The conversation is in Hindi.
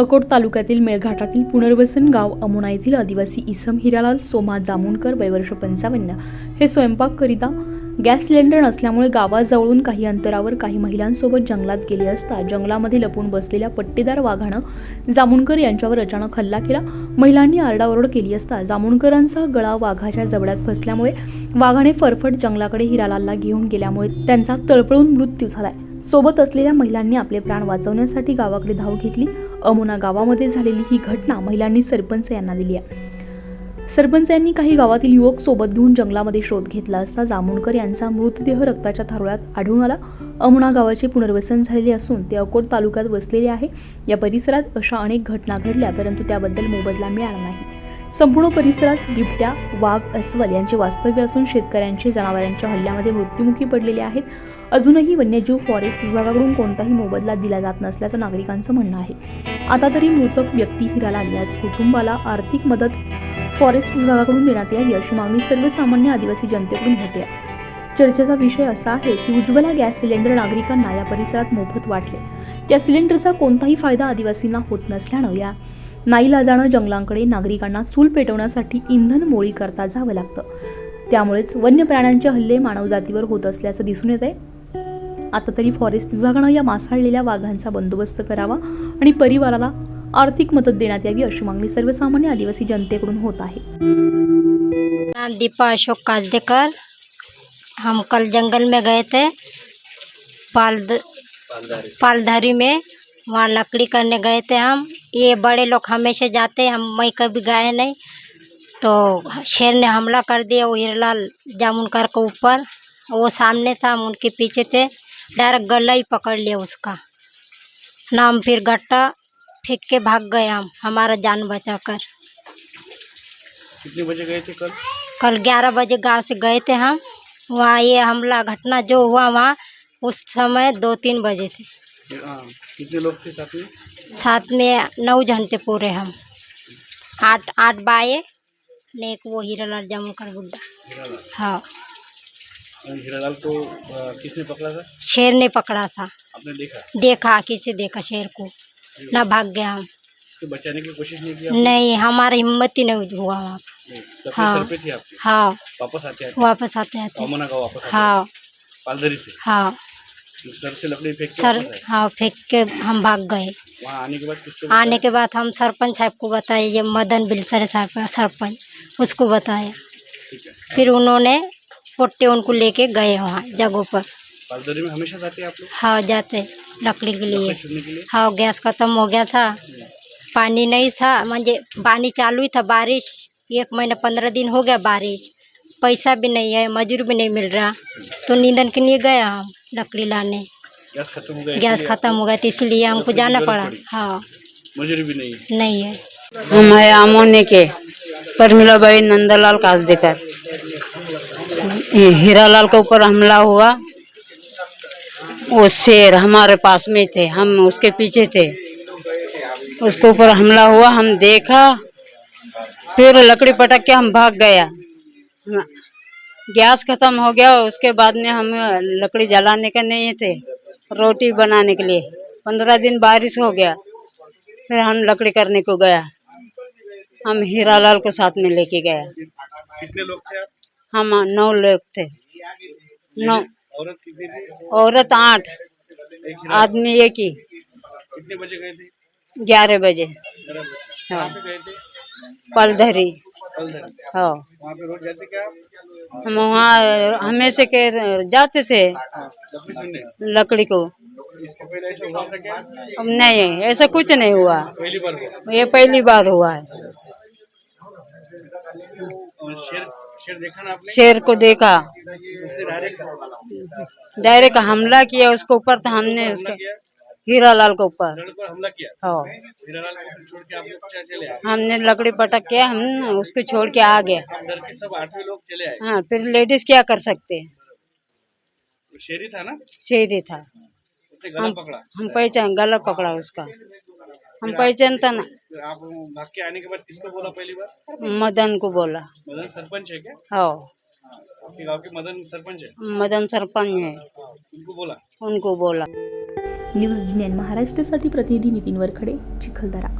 अकोट तालुक्यातील मेळघाटातील पुनर्वसन गाव अमुना येथील आदिवासी इसम हिरालाल सोमा जामुनकर वयवर्ष पंचावन्न. हे स्वयंपाककरिता गॅस सिलेंडर नसल्यामुळे गावाजवळून काही अंतरावर काही महिलांसोबत जंगलात गेले असता जंगलामध्ये लपून बसलेल्या पट्टेदार वाघानं जामुनकर यांच्यावर अचानक हल्ला केला. महिलांनी आरडाओरड केली असता जामुनकरांचा गळा वाघाच्या जबड्यात फसल्यामुळे वाघाने फरफट जंगलाकडे हिरालालला घेऊन गेल्यामुळे त्यांचा तळपळून मृत्यू झालाय. सोबत असलेल्या महिलांनी आपले प्राण वाचवण्यासाठी गावाकडे धाव घेतली. अमुना गावामध्ये झालेली ही घटना महिलांनी सरपंच यांना दिली आहे. सरपंच यांनी काही गावातील युवक सोबत घेऊन जंगलामध्ये शोध घेतला असता जामुनकर यांचा मृतदेह रक्ताच्या थारोळ्यात आढळून आला. अमुना गावाचे पुनर्वसन झालेले असून ते अकोट तालुक्यात वसलेले आहे. या परिसरात अशा अनेक घटना घडल्या परंतु त्याबद्दल मोबदला मिळाला नाही. संपूर्ण परिसरात बिबट्या वाघ अस्वल यांचे वास्तव्य असून शेतकऱ्यांचे जनावरांच्या हल्ल्यामध्ये मृत्युमुखी पडलेले आहेत. अजूनही वन्यजीव फॉरेस्ट विभागाकडून कोणताही मोबदला दिला जात नसल्याचं नागरिकांचं म्हणणं आहे. आता तरी मृतक व्यक्ती हिराला याच कुटुंबाला आर्थिक मदत फॉरेस्ट विभागाकडून देण्यात यावी अशी मागणी सर्वसामान्य आदिवासी जनतेकडून होते. चर्चेचा विषय असा आहे की उज्ज्वला गॅस सिलेंडर नागरिकांना या परिसरात मोफत वाटले. या सिलेंडरचा कोणताही फायदा आदिवासींना होत नसल्यानं या नाईलाजानं जंगलांकडे नागरिकांना चूल पेटवण्यासाठी इंधन मोळी करता जावं लागतं. त्यामुळेच वन्य प्राण्यांचे हल्ले मानवजातीवर होत असल्याचं दिसून येत आहे आता तरी फॉरेस्ट विभागानं या मासाळलेल्या वाघांचा बंदोबस्त करावा आणि परिवाराला आर्थिक मदत देण्यात यावी अशी मागणी सर्वसामान्य आदिवासी जनतेकडून होत आहे. दीपा अशोक काजदेकर हम कल जंगल में गए थे. पाल पालधारी में. वहाँ लकड़ी करने गए थे हम. ये बड़े लोग हमेशा जाते हम मैं कभी गए नहीं. तो शेर ने हमला कर दिया. वो हिरलाल जामुनकर के ऊपर. वो सामने था. हम उनके पीछे थे. डायरेक्ट गला ही पकड़ लिया उसका। नाम फिर गट्टा फेंक के भाग गए हम हमारा जान बचा कर कितने बजे गए थे कल? कल ग्यारह बजे गाँव से गए थे हम। वहाँ ये हमला घटना जो हुआ वहाँ उस समय दो तीन बजे थे। हाँ कितने लोग थे साथ में? साथ में नौ जन थे पूरे हम। आठ आठ बाए ने एक वो हीरालाल जामुन कर बुड्ढा। हाँ। हीरालाल को किसने पकड़ा था? शेर ने पकड़ा था। आपने देखा? देखा किसे देखा शेर को। ना भाग गया। हम उसको बचाने की कोशिश नहीं की आपने? नहीं हमारा हिम्मत ही नहीं हुआ वहाँ। हाँ। सर पे थी आपके? हाँ। वापस आते आते? वापस आते आते। वापस हाँ। से? हाँ। तो सर से लकड़ी फेंक सर हाँ फेंक के हम भाग गए। वहाँ आने के बाद किसको आने के बाद हम सरपंच साहब को बताए ये मदन बिलसर साहब सरपंच उसको बताया। फिर उन्होंने पुट्टे उनको लेके गए वहाँ जगहों पर। में हमेशा जाते हैं आप लोग? हाँ जाते लकड़ी के लिए। के लिए? हाँ गैस खत्म हो गया था। पानी नहीं था म्हणजे पानी चालू ही था बारिश। एक महीना पंद्रह दिन हो गया बारिश। पैसा भी नहीं है मजूर भी नहीं मिल रहा। तो नींदन के लिए गए हम लकड़ी लाने। गैस खत्म हो गया गैस इसलिए खत्म हो गया तो इसलिए हमको जाना पड़ा। हाँ। मजूरी भी नहीं है। नहीं है। हम है आमोने के परमिलाबाई नंदलाल काजदेकर ये हीरालाल के ऊपर हमला हुआ। वो शेर हमारे पास में थे, हम उसके पीछे थे। उसके ऊपर हमला हुआ, हम देखा, फिर लकड़ी पटक के हम भाग गया। गैस खत्म हो गया, उसके बाद में हम लकड़ी जलाने के नहीं थे, रोटी बनाने के लिए। पंद्रह दिन बारिश हो गया, फिर हम लकड़ी करने को गया। हम हीरा लाल को साथ में लेके गया। कितने लोग थे आप? हम नौ लोग थे। नौ। औरत आठ। आदमी एक ही। ग्यारह बजे। हाँ। पलधरी। हाँ। हम वहाँ हमेशा के जाते थे लकड़ी को। अब नहीं, ऐसा कुछ नहीं हुआ। ये पहली बार हुआ है। शेर शेर देखा ना आपने? शेर को देखा। डायरेक्ट हमला किया उसके ऊपर तो हमने उसका हीरा लाल के ऊपर। हमला किया? हाँ। क्या हमने लकड़ी पटक के हम उसको छोड़ के आ आए। हाँ फिर लेडीज़ क्या कर सकते? हैं शेर था ना? शेर था। उसने हम पहचान गला पकड़ा उसका। हम पहचानता ना। आप भाग के आने के बाद किसको बोला पहली बार? मदन को बोला। मदन सरपंच है क्या? हो। आपके गांव के मदन सरपंच है? मदन सरपंच है। हाँ, उनको बोला। उनको बोला। न्यूज जिनेन महाराष्ट्रासाठी प्रतिनिधी नितीन वरखडे चिखलदरा।